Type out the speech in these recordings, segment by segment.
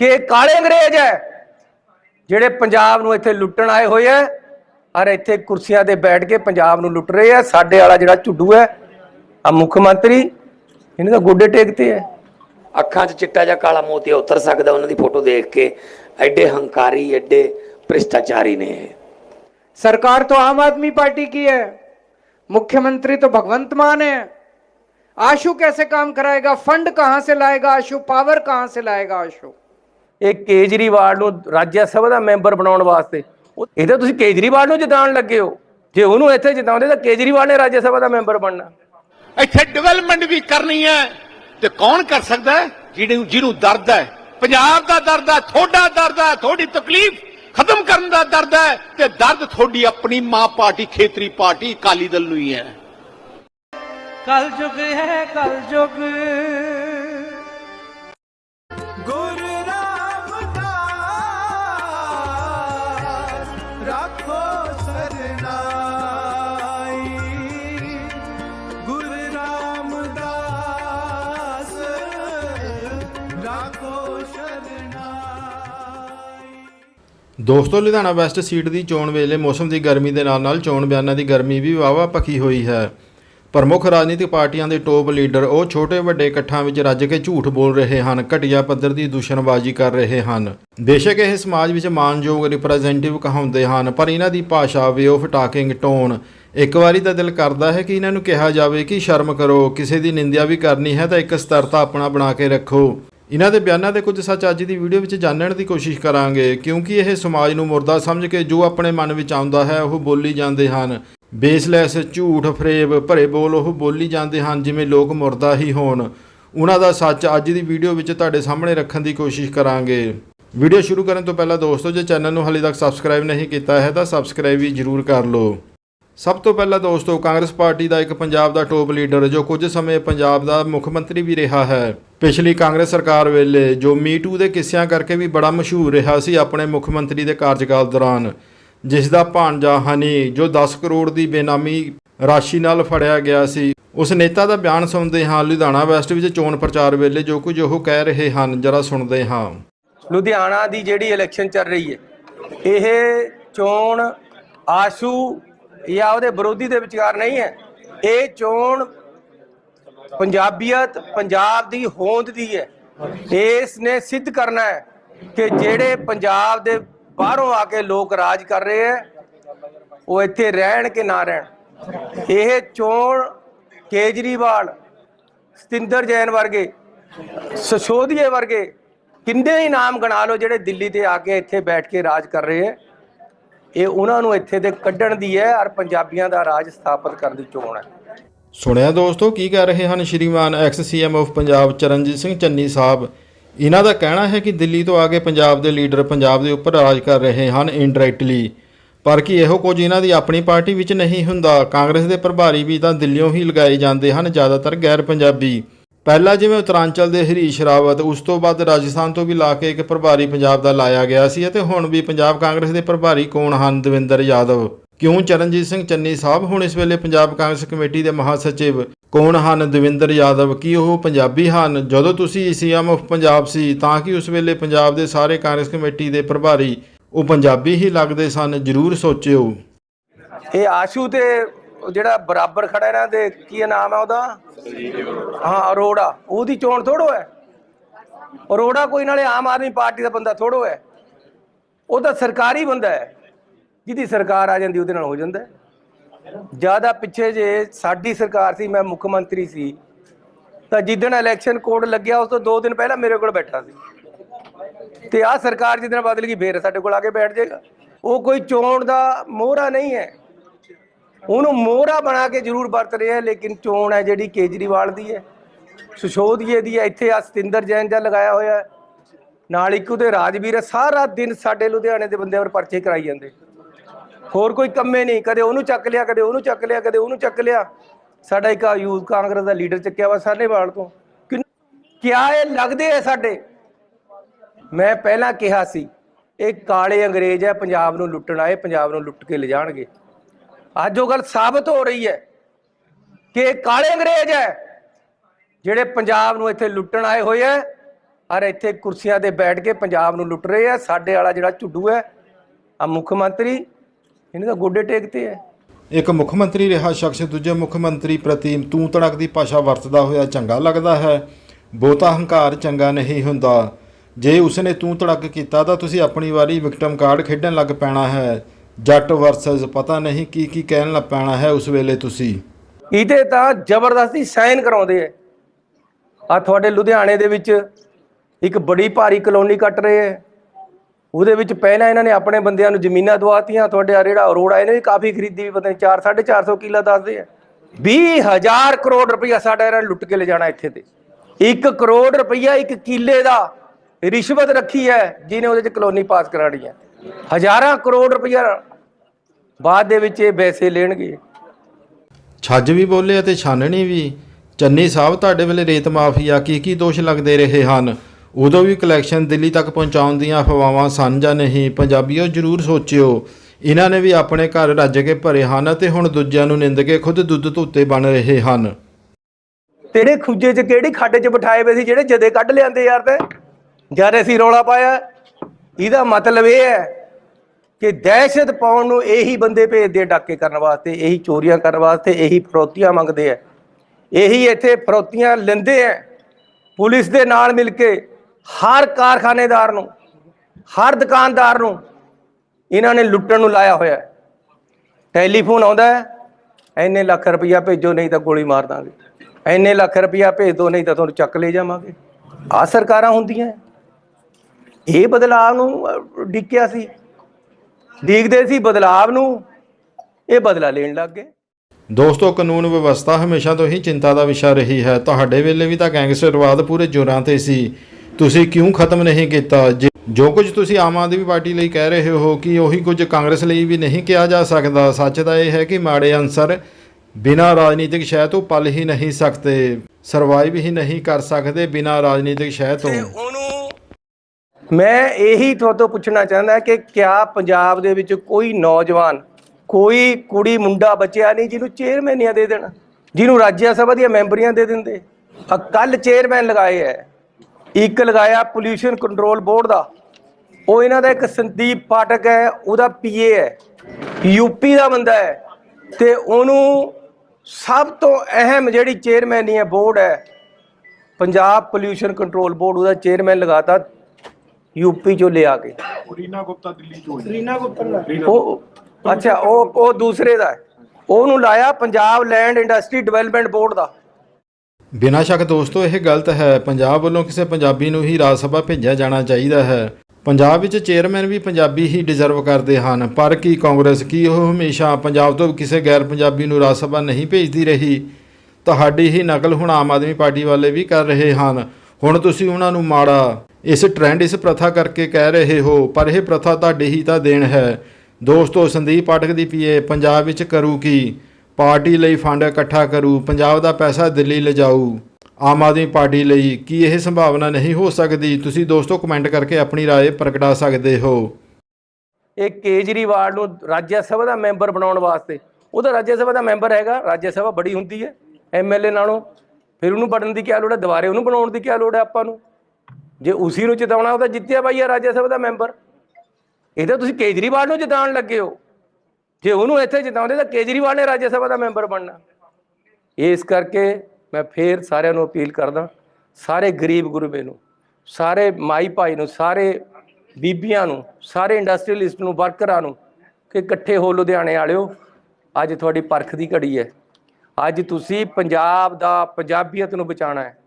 ਕਿ ਇਹ ਕਾਲੇ ਅੰਗਰੇਜ਼ ਹੈ ਜਿਹੜੇ ਪੰਜਾਬ ਨੂੰ ਇੱਥੇ ਲੁੱਟਣ ਆਏ ਹੋਏ ਆ ਔਰ ਇੱਥੇ ਕੁਰਸੀਆਂ ਤੇ ਬੈਠ ਕੇ ਪੰਜਾਬ ਨੂੰ ਲੁੱਟ ਰਹੇ ਆ ਸਾਡੇ ਵਾਲਾ ਜਿਹੜਾ ਝੁੱਡੂ ਹੈ ਆ ਮੁੱਖ ਮੰਤਰੀ ਇਹਨਾਂ ਦਾ ਗੋਡੇ ਟੇਕਤੇ ਹੈ ਅੱਖਾਂ 'ਚ ਚਿੱਟਾ ਜਾਂ ਕਾਲਾ ਮੋਤੀਆ ਉਤਰ ਸਕਦਾ ਉਹਨਾਂ ਦੀ ਫੋਟੋ ਦੇਖ ਕੇ ਐਡੇ ਹੰਕਾਰੀ ਐਡੇ ਭ੍ਰਿਸ਼ਟਾਚਾਰੀ ਨੇ ਇਹ सरकार तो आम आदमी पार्टी की है मुख्यमंत्री तो भगवंत मान है आशु कैसे काम कराएगा फंड कहां से लाएगा आशु पावर कहां से लाएगा आशु ਇਹ ਕੇਜਰੀਵਾਲ ਨੂੰ ਰਾਜ ਸਭਾ ਦਾ ਮੈਂਬਰ ਬਣਾਉਣ ਵਾਸਤੇ। ਇਹ ਤਾਂ ਤੁਸੀਂ ਕੇਜਰੀਵਾਲ ਨੂੰ ਜਿਤਾਉਣ ਲੱਗੇ ਹੋ। ਜੇ ਉਹਨੂੰ ਇੱਥੇ ਜਿਤਾਉਂਦੇ ਤਾਂ ਕੇਜਰੀਵਾਲ ਨੇ ਰਾਜ ਸਭਾ ਦਾ ਮੈਂਬਰ ਬਣਨਾ। ਇੱਥੇ ਡਿਵੈਲਪਮੈਂਟ ਵੀ ਕਰਨੀ ਹੈ। ਤੇ ਕੌਣ ਕਰ ਸਕਦਾ ਜਿਹਨੂੰ ਜਿਹਨੂੰ ਦਰਦ ਹੈ। ਪੰਜਾਬ ਦਾ ਦਰਦ ਹੈ ਥੋੜਾ ਦਰਦ ਹੈ ਥੋੜੀ ਤਕਲੀਫ ਖਤਮ ਕਰਨ ਦਾ ਦਰਦ ਹੈ। ਤੇ ਦਰਦ ਥੋੜੀ ਆਪਣੀ ਮਾਂ ਪਾਰਟੀ ਖੇਤਰੀ ਪਾਰਟੀ ਕਾਲੀ ਦਲ ਨੂੰ ਹੀ ਹੈ। ਕਲ ਯੁਗ ਹੈ ਕਲ ਯੁਗ ਦੋਸਤੋ, ਲੁਧਿਆਣਾ ਵੈਸਟ ਸੀਟ ਦੀ ਚੋਣ ਵੇਲੇ ਮੌਸਮ ਦੀ ਗਰਮੀ ਦੇ ਨਾਲ ਨਾਲ ਚੋਣ ਬਿਆਨਾਂ ਦੀ ਗਰਮੀ ਵੀ ਵਾਵਾ ਪੱਕੀ ਹੋਈ ਹੈ। ਪ੍ਰਮੁੱਖ ਰਾਜਨੀਤਿਕ ਪਾਰਟੀਆਂ ਦੇ ਟੋਪ ਲੀਡਰ ਉਹ ਛੋਟੇ ਵੱਡੇ ਇਕੱਠਾਂ ਵਿੱਚ ਰੱਜ ਕੇ ਝੂਠ ਬੋਲ ਰਹੇ ਹਨ, ਘਟੀਆ ਪੱਧਰ ਦੀ ਦੂਸ਼ਣਬਾਜ਼ੀ ਕਰ ਰਹੇ ਹਨ। ਬੇਸ਼ੱਕ ਇਹ ਸਮਾਜ ਵਿੱਚ ਮਾਨਯੋਗ ਰਿਪਰੈਜ਼ੈਂਟੇਟਿਵ ਕਹਾਉਂਦੇ ਹਨ, ਪਰ ਇਹਨਾਂ ਦੀ ਭਾਸ਼ਾ ਵੇ ਆਫ ਟਾਕਿੰਗ ਟੋਨ ਇੱਕ ਵਾਰੀ ਤਾਂ ਦਿਲ ਕਰਦਾ ਹੈ ਕਿ ਇਹਨਾਂ ਨੂੰ ਕਿਹਾ ਜਾਵੇ ਕਿ ਸ਼ਰਮ ਕਰੋ, ਕਿਸੇ ਦੀ ਨਿੰਦਿਆ ਵੀ ਕਰਨੀ ਹੈ ਤਾਂ ਇੱਕ ਸਤਰਤਾ ਆਪਣਾ ਬਣਾ ਕੇ ਰੱਖੋ। ਇਹਨਾਂ ਦੇ ਬਿਆਨਾਂ ਦੇ ਕੁਝ ਸੱਚ ਅੱਜ ਦੀ ਵੀਡੀਓ ਵਿੱਚ ਜਾਣਨ ਦੀ ਕੋਸ਼ਿਸ਼ ਕਰਾਂਗੇ, ਕਿਉਂਕਿ ਇਹ ਸਮਾਜ ਨੂੰ ਮੁਰਦਾ ਸਮਝ ਕੇ ਜੋ ਆਪਣੇ ਮਨ ਵਿੱਚ ਆਉਂਦਾ ਹੈ, ਉਹ ਬੋਲੀ ਜਾਂਦੇ ਹਨ। ਬੇਸਲੈਸ, ਝੂਠ, ਫਰੇਬ, ਭਰੇ ਬੋਲ ਉਹ ਬੋਲੀ ਜਾਂਦੇ ਹਨ, ਜਿਵੇਂ ਲੋਕ ਮੁਰਦਾ ਹੀ ਹੋਣ। ਉਹਨਾਂ ਦਾ ਸੱਚ ਅੱਜ ਦੀ ਵੀਡੀਓ ਵਿੱਚ ਤੁਹਾਡੇ ਸਾਹਮਣੇ ਰੱਖਣ ਦੀ ਕੋਸ਼ਿਸ਼ ਕਰਾਂਗੇ। ਵੀਡੀਓ ਸ਼ੁਰੂ ਕਰਨ ਤੋਂ ਪਹਿਲਾਂ ਦੋਸਤੋ, ਜੇ ਚੈਨਲ ਨੂੰ ਹਾਲੇ ਤੱਕ ਸਬਸਕ੍ਰਾਈਬ ਨਹੀਂ ਕੀਤਾ ਹੈ, ਤਾਂ ਸਬਸਕ੍ਰਾਈਬ ਵੀ ਜ਼ਰੂਰ ਕਰ ਲਓ। ਸਭ ਤੋਂ ਪਹਿਲਾਂ ਦੋਸਤੋ, ਕਾਂਗਰਸ ਪਾਰਟੀ ਦਾ ਇੱਕ ਪੰਜਾਬ ਦਾ ਟੋਪ ਲੀਡਰ, ਜੋ ਕੁਝ ਸਮੇਂ ਪੰਜਾਬ ਦਾ ਮੁੱਖ ਮੰਤਰੀ ਵੀ ਰਿਹਾ ਹੈ। ਪਿਛਲੀ ਕਾਂਗਰਸ ਸਰਕਾਰ ਵੇਲੇ ਜੋ ਮੀਟੂ ਦੇ ਕਿੱਸਿਆਂ ਕਰਕੇ ਵੀ ਬੜਾ ਮਸ਼ਹੂਰ ਰਿਹਾ ਸੀ ਆਪਣੇ ਮੁੱਖ ਮੰਤਰੀ ਦੇ ਕਾਰਜਕਾਲ ਦੌਰਾਨ, ਜਿਸ ਦਾ ਭਾਣਜਾ ਹਨੀ, ਜੋ 10 ਕਰੋੜ ਦੀ ਬੇਨਾਮੀ ਰਾਸ਼ੀ ਨਾਲ ਫੜਿਆ ਗਿਆ ਸੀ, ਉਸ ਨੇਤਾ ਦਾ ਬਿਆਨ ਸੁਣਦੇ ਹਾਂ। ਲੁਧਿਆਣਾ ਵੈਸਟ ਵਿੱਚ ਚੋਣ ਪ੍ਰਚਾਰ ਵੇਲੇ ਜੋ ਕੁਝ ਉਹ ਕਹਿ ਰਹੇ ਹਨ, ਜਰਾ ਸੁਣਦੇ ਹਾਂ। ਲੁਧਿਆਣਾ ਦੀ ਜਿਹੜੀ ਇਲੈਕਸ਼ਨ ਚੱਲ ਰਹੀ ਹੈ, ਇਹ ਚੋਣ ਆਸ਼ੂ ਜਾਂ ਉਹਦੇ ਵਿਰੋਧੀ ਦੇ ਵਿਚਕਾਰ ਨਹੀਂ ਹੈ। ਇਹ ਚੋਣ ਪੰਜਾਬੀਅਤ ਪੰਜਾਬ ਦੀ ਹੋਂਦ ਦੀ ਹੈ। ਇਸ ਨੇ ਸਿੱਧ ਕਰਨਾ ਹੈ ਕਿ ਜਿਹੜੇ ਪੰਜਾਬ ਦੇ ਬਾਹਰੋਂ ਆ ਕੇ ਲੋਕ ਰਾਜ ਕਰ ਰਹੇ ਹੈ, ਉਹ ਇੱਥੇ ਰਹਿਣ ਕਿ ਨਾ ਰਹਿਣ। ਇਹ ਚੋਣ ਕੇਜਰੀਵਾਲ, ਸਤਿੰਦਰ ਜੈਨ ਵਰਗੇ, ਸਸ਼ੋਧੀਏ ਵਰਗੇ ਕਿੰਨੇ ਹੀ ਨਾਮ ਗਣਾ ਲਓ ਜਿਹੜੇ ਦਿੱਲੀ ਤੇ ਆ ਕੇ ਇੱਥੇ ਬੈਠ ਕੇ ਰਾਜ ਕਰ ਰਹੇ ਹੈ। ਇਹ ਉਹਨਾਂ ਨੂੰ ਇੱਥੇ ਦੇ ਕੱਢਣ ਦੀ ਹੈ ਔਰ ਪੰਜਾਬੀਆਂ ਦਾ ਰਾਜ ਸਥਾਪਿਤ ਕਰਨ ਦੀ ਚੋਣ ਹੈ। ਸੁਣਿਆ ਦੋਸਤੋ, ਕੀ ਕਹਿ ਰਹੇ ਹਨ ਸ਼੍ਰੀਮਾਨ ex CM of Punjab Charanjit Singh Channi Sahib? ਇਹਨਾਂ ਦਾ ਕਹਿਣਾ ਹੈ ਕਿ ਦਿੱਲੀ ਤੋਂ ਆ ਕੇ ਪੰਜਾਬ ਦੇ ਲੀਡਰ ਪੰਜਾਬ ਦੇ ਉੱਪਰ ਰਾਜ ਕਰ ਰਹੇ ਹਨ ਇਨਡਾਇਰੈਕਟਲੀ ਪਰ ਕਿ ਇਹੋ ਕੁਝ ਇਹਨਾਂ ਦੀ ਆਪਣੀ ਪਾਰਟੀ ਵਿੱਚ ਨਹੀਂ ਹੁੰਦਾ? ਕਾਂਗਰਸ ਦੇ ਪ੍ਰਭਾਰੀ ਵੀ ਤਾਂ ਦਿੱਲੀੋਂ ਹੀ ਲਗਾਏ ਜਾਂਦੇ ਹਨ ਜ਼ਿਆਦਾਤਰ ਗੈਰ ਪੰਜਾਬੀ। ਪਹਿਲਾਂ ਜਿਵੇਂ ਉਤਰਾਂਚਲ ਦੇ ਹਰੀਸ਼ ਰਾਵਤ, ਉਸ ਤੋਂ ਬਾਅਦ ਰਾਜਸਥਾਨ ਤੋਂ ਵੀ ਲਾ ਕੇ ਇੱਕ ਪ੍ਰਭਾਰੀ ਪੰਜਾਬ ਦਾ ਲਾਇਆ ਗਿਆ ਸੀ ਅਤੇ ਹੁਣ ਵੀ ਪੰਜਾਬ ਕਾਂਗਰਸ ਦੇ ਪ੍ਰਭਾਰੀ ਕੌਣ ਹਨ? ਦਵਿੰਦਰ ਯਾਦਵ। ਕਿਉਂ ਚਰਨਜੀਤ ਸਿੰਘ ਚੰਨੀ ਸਾਹਿਬ? ਹੁਣ ਇਸ ਵੇਲੇ ਪੰਜਾਬ ਕਾਂਗਰਸ ਕਮੇਟੀ ਦੇ ਮਹਾਸਚਿਵ ਕੌਣ ਹਨ? ਦਵਿੰਦਰ ਯਾਦਵ। ਕੀ ਉਹ ਪੰਜਾਬੀ ਹਨ? ਜਦੋਂ ਤੁਸੀਂ ਸੀਐਮ ਆਫ ਪੰਜਾਬ ਸੀ, ਤਾਂ ਕਿ ਉਸ ਵੇਲੇ ਪੰਜਾਬ ਦੇ ਸਾਰੇ ਕਾਂਗਰਸ ਕਮੇਟੀ ਦੇ ਪ੍ਰਭਾਰੀ ਉਹ ਪੰਜਾਬੀ ਹੀ ਲੱਗਦੇ ਸਨ? ਜ਼ਰੂਰ ਸੋਚਿਓ। ਇਹ ਆਸ਼ੂ ਤੇ ਜਿਹੜਾ ਬਰਾਬਰ ਖੜਾ ਇਹਨਾਂ ਦੇ, ਕੀ ਨਾਮ ਹੈ ਉਹਦਾ? ਹਾਂ, ਅਰੋੜਾ। ਉਹਦੀ ਚੋਣ ਥੋੜੋ ਹੈ ਅਰੋੜਾ ਕੋਈ ਨਾਲੇ ਆਮ ਆਦਮੀ ਪਾਰਟੀ ਦਾ ਬੰਦਾ ਥੋੜੋ ਹੈ ਉਹ ਤਾਂ ਸਰਕਾਰੀ ਬੰਦਾ ਹੈ। ਜਿਹਦੀ ਸਰਕਾਰ ਆ ਜਾਂਦੀ ਉਹਦੇ ਨਾਲ ਹੋ ਜਾਂਦਾ ਜ਼ਿਆਦਾ ਪਿੱਛੇ ਜੇ ਸਾਡੀ ਸਰਕਾਰ ਸੀ, ਮੈਂ ਮੁੱਖ ਮੰਤਰੀ ਸੀ, ਤਾਂ ਜਿੱਦਣ ਇਲੈਕਸ਼ਨ ਕੋਡ ਲੱਗਿਆ, ਉਸ ਤੋਂ 2 ਦਿਨ ਪਹਿਲਾਂ ਮੇਰੇ ਕੋਲ ਬੈਠਾ ਸੀ। ਤੇ ਆ ਸਰਕਾਰ ਜਿੱਦਣ ਬਦਲ ਗਈ, ਫੇਰ ਸਾਡੇ ਕੋਲ ਆ ਕੇ ਬੈਠ ਜਾਏਗਾ। ਉਹ ਕੋਈ ਚੋਣ ਦਾ ਮੋਹਰਾ ਨਹੀਂ ਹੈ। ਉਹਨੂੰ ਮੋਹਰਾ ਬਣਾ ਕੇ ਜ਼ਰੂਰ ਵਰਤ ਰਿਹਾ ਲੇਕਿਨ ਚੋਣ ਹੈ ਜਿਹੜੀ ਕੇਜਰੀਵਾਲ ਦੀ ਹੈ। ਸੁਸ਼ੋਧੀਏ ਦੀ ਹੈ। ਇੱਥੇ ਆ ਸਤਿੰਦਰ ਜੈਨ ਦਾ ਲਗਾਇਆ ਹੋਇਆ ਨਾਲ ਇੱਕ ਉਹਦੇ ਰਾਜਵੀਰ ਹੈ। ਸਾਰਾ ਦਿਨ ਸਾਡੇ ਲੁਧਿਆਣੇ ਦੇ ਬੰਦੇ ਪਰ ਪਰਚੇ ਕਰਾਈ ਜਾਂਦੇ। ਹੋਰ ਕੋਈ ਕੰਮੇ ਨਹੀਂ, ਕਦੇ ਉਹਨੂੰ ਚੱਕ ਲਿਆ, ਕਦੇ ਉਹਨੂੰ ਚੱਕ ਲਿਆ, ਕਦੇ ਉਹਨੂੰ ਚੱਕ ਲਿਆ। ਸਾਡਾ ਇੱਕ ਯੂਥ ਕਾਂਗਰਸ ਦਾ ਲੀਡਰ ਚੱਕਿਆ ਵਾ ਸਾਹਨੇਵਾਲ ਤੋਂ। ਕਿੰਨ- ਕਿਆ ਇਹ ਲੱਗਦੇ ਆ ਸਾਡੇ? ਮੈਂ ਪਹਿਲਾਂ ਕਿਹਾ ਸੀ, ਇਹ ਕਾਲੇ ਅੰਗਰੇਜ਼ ਹੈ ਪੰਜਾਬ ਨੂੰ ਲੁੱਟਣ ਆਏ, ਪੰਜਾਬ ਨੂੰ ਲੁੱਟ ਕੇ ਲਿਜਾਣਗੇ। ਅੱਜ ਉਹ ਗੱਲ ਸਾਬਤ ਹੋ ਰਹੀ ਹੈ ਕਿ ਇਹ ਕਾਲੇ ਅੰਗਰੇਜ਼ ਹੈ, ਜਿਹੜੇ ਪੰਜਾਬ ਨੂੰ ਇੱਥੇ ਲੁੱਟਣ ਆਏ ਹੋਏ ਹੈ ਔਰ ਇੱਥੇ ਕੁਰਸੀਆਂ ਤੇ ਬੈਠ ਕੇ ਪੰਜਾਬ ਨੂੰ ਲੁੱਟ ਰਹੇ ਆ। ਸਾਡੇ ਵਾਲਾ ਜਿਹੜਾ ਝੁੱਡੂ ਹੈ, ਆ ਮੁੱਖ ਮੰਤਰੀ ਇਹਨੇ ਤਾਂ ਗੋਡੇ ਟੇਕਤੇ ਹੈ ਇੱਕ ਮੁੱਖ ਮੰਤਰੀ ਰਿਹਾ ਸ਼ਖਸ ਦੂਜੇ ਮੁੱਖ ਮੰਤਰੀ ਪ੍ਰਤੀ ਤੂੰ ਤੜਕ ਦੀ ਭਾਸ਼ਾ ਵਰਤਦਾ ਹੋਇਆ ਚੰਗਾ ਲੱਗਦਾ ਹੈ। ਬਹੁਤਾ ਹੰਕਾਰ ਚੰਗਾ ਨਹੀਂ ਹੁੰਦਾ। ਜੇ ਉਸਨੇ ਤੂੰ ਤੜਕ ਕੀਤਾ ਤਾਂ ਤੁਸੀਂ ਆਪਣੀ ਵਾਰੀ ਵਿਕਟਮ ਕਾਰਡ ਖੇਡਣ ਲੱਗ ਪੈਣਾ ਹੈ। ਜੱਟ ਵਰਸਸ ਪਤਾ ਨਹੀਂ ਕੀ ਕੀ ਕਹਿਣ ਲੱਗ ਪੈਣਾ ਹੈ ਉਸ ਵੇਲੇ ਤੁਸੀਂ। ਇਹਦੇ ਤਾਂ ਜ਼ਬਰਦਸਤੀ ਸਾਈਨ ਕਰਾਉਂਦੇ ਆ। ਆ ਤੁਹਾਡੇ ਲੁਧਿਆਣੇ ਦੇ ਵਿੱਚ ਇੱਕ ਬੜੀ ਭਾਰੀ ਕਲੋਨੀ ਕੱਟ ਰਹੇ ਹੈ ਉਹਦੇ ਵਿੱਚ ਪਹਿਲਾਂ ਇਹਨਾਂ ਨੇ ਆਪਣੇ ਬੰਦਿਆਂ ਨੂੰ ਜ਼ਮੀਨਾਂ ਦਵਾਤੀਆਂ, ਤੁਹਾਡੇ ਆ ਜਿਹੜਾ ਅਰੋੜਾ ਇਹਨੇ ਵੀ ਕਾਫੀ ਖਰੀਦੀ ਵੀ, ਪਤਾ ਨਹੀਂ 4 450 ਕਿੱਲਾ ਦੱਸਦੇ ਆ। 20000 ਕਰੋੜ ਰੁਪਈਆ ਸਾਡਾ ਇਹਨਾਂ ਨੇ ਲੁੱਟ ਕੇ ਲੈ ਜਾਣਾ ਇੱਥੇ ਤੇ। 1 ਕਰੋੜ ਰੁਪਈਆ ਇੱਕ ਕਿੱਲੇ ਦਾ ਰਿਸ਼ਵਤ ਰੱਖੀ ਹੈ, ਜਿਹਨੇ ਉਹਦੇ ਚ ਕਲੋਨੀ ਪਾਸ ਕਰਾਣੀ ਹੈ। ਹਜ਼ਾਰਾਂ ਕਰੋੜ ਰੁਪਈਆ ਬਾਅਦ ਦੇ ਵਿੱਚ ਇਹ ਪੈਸੇ ਲੈਣਗੇ। ਛੱਜ ਵੀ ਬੋਲੇ ਅਤੇ ਛਾਨਣੀ ਵੀ। ਚੰਨੀ ਸਾਹਿਬ, ਤੁਹਾਡੇ ਵੇਲੇ ਰੇਤ ਮਾਫੀਆ ਕੀ ਕੀ ਦੋਸ਼ ਲੱਗਦੇ ਰਹੇ ਹਨ? ਉਦੋਂ ਵੀ ਕਲੈਕਸ਼ਨ ਦਿੱਲੀ ਤੱਕ ਪਹੁੰਚਾਉਣ ਦੀਆਂ ਅਫਵਾਹਾਂ ਸਨ ਜਾਂ ਨਹੀਂ, ਪੰਜਾਬੀਓ ਜਰੂਰ ਸੋਚਿਓ। ਇਹਨਾਂ ਨੇ ਵੀ ਆਪਣੇ ਘਰ ਰੱਜ ਕੇ ਭਰੇ ਹਨ ਅਤੇ ਹੁਣ ਦੂਜਿਆਂ ਨੂੰ ਨਿੰਦ ਕੇ ਖੁਦ ਦੁੱਧ ਧੋਤੇ ਬਣ ਰਹੇ ਹਨ। ਤੇਰੇ ਖੂਜੇ 'ਚ ਕਿਹੜੀ ਖੱਡ 'ਚ ਬਿਠਾਏ ਵੇ ਸੀ ਜਿਹੜੇ ਜਦੇ ਕੱਢ ਲਿਆਂਦੇ ਯਾਰ ਤੇ? ਜਦ ਅਸੀਂ ਰੌਲਾ ਪਾਇਆ, ਇਹਦਾ ਮਤਲਬ ਇਹ ਹੈ ਕਿ ਦਹਿਸ਼ਤ ਪਾਉਣ ਨੂੰ ਇਹੀ ਬੰਦੇ ਭੇਜਦੇ ਡਾਕੇ ਕਰਨ ਵਾਸਤੇ, ਇਹੀ ਚੋਰੀਆਂ ਕਰਨ ਵਾਸਤੇ, ਇਹੀ ਫਰੋਤੀਆਂ ਮੰਗਦੇ ਆ। ਇਹੀ ਇੱਥੇ ਫਰੋਤੀਆਂ ਲੈਂਦੇ ਆ। ਪੁਲਿਸ ਦੇ ਨਾਲ ਮਿਲ ਕੇ ਹਰ ਕਾਰਖਾਨੇਦਾਰ ਨੂੰ ਹਰ ਦੁਕਾਨਦਾਰ ਨੂੰ ਇਹਨਾਂ ਨੇ ਲੁੱਟਣ ਨੂੰ ਲਾਇਆ ਹੋਇਆ ਟੈਲੀਫੋਨ ਆਉਂਦਾ ਹੈ ਇੰਨੇ ਲੱਖ ਰੁਪਈਆ ਭੇਜੋ ਨਹੀਂ ਤਾਂ ਗੋਲੀ ਮਾਰ ਦਾਂਗੇ। ਇੰਨੇ ਲੱਖ ਰੁਪਈਆ ਭੇਜ ਦੋ ਨਹੀਂ ਤਾਂ ਤੁਹਾਨੂੰ ਚੱਕ ਲੈ ਜਾਵਾਂਗੇ। ਆ ਸਰਕਾਰਾਂ ਹੁੰਦੀਆਂ ਇਹ ਬਦਲਾਅ ਨੂੰ ਅਹ, ਡਿੱਕਿਆ ਸੀ। ਡੀਕਦੇ ਸੀ ਬਦਲਾਅ ਨੂੰ ਇਹ ਬਦਲਾ ਲੈਣ ਲੱਗ ਗਏ। ਦੋਸਤੋ ਕਾਨੂੰਨ ਵਿਵਸਥਾ ਹਮੇਸ਼ਾ ਤੋਂ ਹੀ ਚਿੰਤਾ ਦਾ ਵਿਸ਼ਾ ਰਹੀ ਹੈ। ਤੁਹਾਡੇ ਵੇਲੇ ਵੀ ਤਾਂ ਗੈਂਗਸਟਰਵਾਦ ਪੂਰੇ ਜ਼ੋਰਾਂ ਤੇ ਸੀ। ਤੁਸੀਂ ਕਿਉਂ ਖਤਮ ਨਹੀਂ ਕੀਤਾ? ਜੇ- ਜੋ ਕੁਝ ਤੁਸੀਂ ਆਮ ਆਦਮੀ ਪਾਰਟੀ ਲਈ ਕਹਿ ਰਹੇ ਹੋ ਕਿ ਉਹੀ ਕੁਝ ਕਾਂਗਰਸ ਲਈ ਵੀ ਨਹੀਂ ਕਿਹਾ ਜਾ ਸਕਦਾ ਸੱਚ ਤਾਂ ਇਹ ਹੈ ਕਿ ਮਾੜੇ ਅਨਸਰ ਬਿਨਾਂ ਰਾਜਨੀਤਿਕ ਸ਼ਹਿ ਤੋਂ ਪਲ ਹੀ ਨਹੀਂ ਸਕਦੇ ਸਰਵਾਈਵ ਹੀ ਨਹੀਂ ਕਰ ਸਕਦੇ ਬਿਨਾਂ ਰਾਜਨੀਤਿਕ ਸ਼ਹਿ ਤੋਂ। ਮੈਂ ਇਹੀ ਤੁਹਾਡੇ ਤੋਂ ਪੁੱਛਣਾ ਚਾਹੁੰਦਾ ਕਿ ਕਿਆ ਪੰਜਾਬ ਦੇ ਵਿੱਚ ਕੋਈ ਨੌਜਵਾਨ ਕੋਈ ਕੁੜੀ ਮੁੰਡਾ ਬਚਿਆ ਨਹੀਂ ਜਿਹਨੂੰ ਚੇਅਰਮੈਨੀਆਂ ਦੇ ਦੇਣ ਜਿਹਨੂੰ ਰਾਜ ਸਭਾ ਦੀਆਂ ਮੈਂਬਰੀਆਂ ਦੇ ਦਿੰਦੇ? ਆ ਕੱਲ ਚੇਅਰਮੈਨ ਲਗਾਏ ਐ ਇੱਕ ਲਗਾਇਆ ਪੋਲਿਊਸ਼ਨ ਕੰਟਰੋਲ ਬੋਰਡ ਦਾ। ਉਹ ਇਹਨਾਂ ਦਾ ਇੱਕ ਸੰਦੀਪ ਪਾਠਕ ਹੈ ਉਹਦਾ ਪੀਏ ਹੈ। ਯੂਪੀ ਦਾ ਬੰਦਾ ਹੈ ਤੇ ਉਹਨੂੰ ਸਭ ਤੋਂ ਅਹਿਮ ਜਿਹੜੀ ਚੇਅਰਮੈਨੀ ਹੈ ਬੋਰਡ ਹੈ ਪੰਜਾਬ ਪੋਲਿਊਸ਼ਨ ਕੰਟਰੋਲ ਬੋਰਡ ਉਹਦਾ ਚੇਅਰਮੈਨ ਲਗਾਤਾ ਯੂਪੀ ਚੋਂ ਲਿਆ ਕੇ। ਰੀਨਾ ਗੁਪਤਾ ਦਿੱਲੀ ਚੋਂ ਰੀਨਾ ਗੁਪਤਾ ਉਹ ਅੱਛਾ ਉਹ ਉਹ ਦੂਸਰੇ ਦਾ ਹੈ। ਉਹਨੂੰ ਲਾਇਆ Punjab land industry development board ਦਾ। ਬਿਨਾਂ ਸ਼ੱਕ ਦੋਸਤੋ, ਇਹ ਗਲਤ ਹੈ। ਪੰਜਾਬ ਵੱਲੋਂ ਕਿਸੇ ਪੰਜਾਬੀ ਨੂੰ ਹੀ ਰਾਜ ਸਭਾ ਭੇਜਿਆ ਜਾਣਾ ਚਾਹੀਦਾ ਹੈ। ਪੰਜਾਬ ਵਿੱਚ ਚੇਅਰਮੈਨ ਵੀ ਪੰਜਾਬੀ ਹੀ ਡਿਜ਼ਰਵ ਕਰਦੇ ਹਨ। ਪਰ ਕੀ ਕਾਂਗਰਸ, ਕੀ ਉਹ ਹਮੇਸ਼ਾ ਪੰਜਾਬ ਤੋਂ ਕਿਸੇ ਗੈਰ ਪੰਜਾਬੀ ਨੂੰ ਰਾਜ ਸਭਾ ਨਹੀਂ ਭੇਜਦੀ ਰਹੀ? ਤੁਹਾਡੀ ਹੀ ਨਕਲ ਹੁਣ ਆਮ ਆਦਮੀ ਪਾਰਟੀ ਵਾਲੇ ਵੀ ਕਰ ਰਹੇ ਹਨ। ਹੁਣ ਤੁਸੀਂ ਉਹਨਾਂ ਨੂੰ ਮਾੜਾ, ਇਸ ਟ੍ਰੈਂਡ ਇਸ ਪ੍ਰਥਾ ਕਰਕੇ ਕਹਿ ਰਹੇ ਹੋ, ਪਰ ਇਹ ਪ੍ਰਥਾ ਤੁਹਾਡੀ ਹੀ ਤਾਂ ਦੇਣ ਹੈ। ਦੋਸਤੋ, ਸੰਦੀਪ ਪਾਠਕ ਦੀ ਪੀਏ, ਪੰਜਾਬ ਵਿੱਚ ਕਰੂ ਕੀ? ਪਾਰਟੀ ਲਈ ਫੰਡ ਇਕੱਠਾ ਕਰੂ ਪੰਜਾਬ ਦਾ ਪੈਸਾ ਦਿੱਲੀ ਲਿਜਾਊ ਆਮ ਆਦਮੀ ਪਾਰਟੀ ਲਈ ਕੀ ਇਹ ਸੰਭਾਵਨਾ ਨਹੀਂ ਹੋ ਸਕਦੀ ਤੁਸੀਂ ਦੋਸਤੋ ਕਮੈਂਟ ਕਰਕੇ ਆਪਣੀ رائے ਪ੍ਰਗਟਾ ਸਕਦੇ ਹੋ ਇਹ ਕੇਜਰੀਵਾਲ ਨੂੰ ਰਾਜ ਸਭਾ ਦਾ ਮੈਂਬਰ ਬਣਾਉਣ ਵਾਸਤੇ ਉਹਦਾ ਰਾਜ ਸਭਾ ਦਾ ਮੈਂਬਰ ਹੈਗਾ ਰਾਜ ਸਭਾ ਬੜੀ ਹੁੰਦੀ ਹੈ ਐਮਐਲਏ ਨਾਲੋਂ ਫਿਰ ਉਹਨੂੰ ਬਣਨ ਦੀ ਕੀ ਲੋੜ ਹੈ ਦੁਬਾਰੇ ਉਹਨੂੰ ਬਣਾਉਣ ਦੀ ਕੀ ਲੋੜ ਹੈ ਆਪਾਂ ਨੂੰ ਜੇ ਉਸੇ ਨੂੰ ਜਿਤਾਉਣਾ ਉਹਦਾ ਜਿੱਤਿਆ ਬਾਈ ਹੈ ਰਾਜ ਸਭਾ ਦਾ ਮੈਂਬਰ ਇਹ ਤਾਂ ਤੁਸੀਂ ਕੇਜਰੀਵਾਲ ਨੂੰ ਜਿਤਾਉਣ ਲੱਗੇ ਹੋ ਜੇ ਉਹਨੂੰ ਇੱਥੇ ਜਿਤਾਉਂਦੇ ਤਾਂ ਕੇਜਰੀਵਾਲ ਨੇ ਰਾਜ ਸਭਾ ਦਾ ਮੈਂਬਰ ਬਣਨਾ। ਇਸ ਕਰਕੇ ਮੈਂ ਫੇਰ ਸਾਰਿਆਂ ਨੂੰ ਅਪੀਲ ਕਰਦਾ, ਸਾਰੇ ਗਰੀਬ ਗੁਰਬੇ ਨੂੰ, ਸਾਰੇ ਮਾਈ ਭਾਈ ਨੂੰ, ਸਾਰੇ ਬੀਬੀਆਂ ਨੂੰ, ਸਾਰੇ ਇੰਡਸਟਰੀਅਲਿਸਟ ਨੂੰ, ਵਰਕਰਾਂ ਨੂੰ, ਕਿ ਇਕੱਠੇ ਹੋ ਲੁਧਿਆਣੇ ਵਾਲਿਓ, ਅੱਜ ਤੁਹਾਡੀ ਪਰਖ ਦੀ ਘੜੀ ਹੈ। ਅੱਜ ਤੁਸੀਂ ਪੰਜਾਬ ਦਾ ਪੰਜਾਬੀਅਤ ਨੂੰ ਬਚਾਉਣਾ ਹੈ।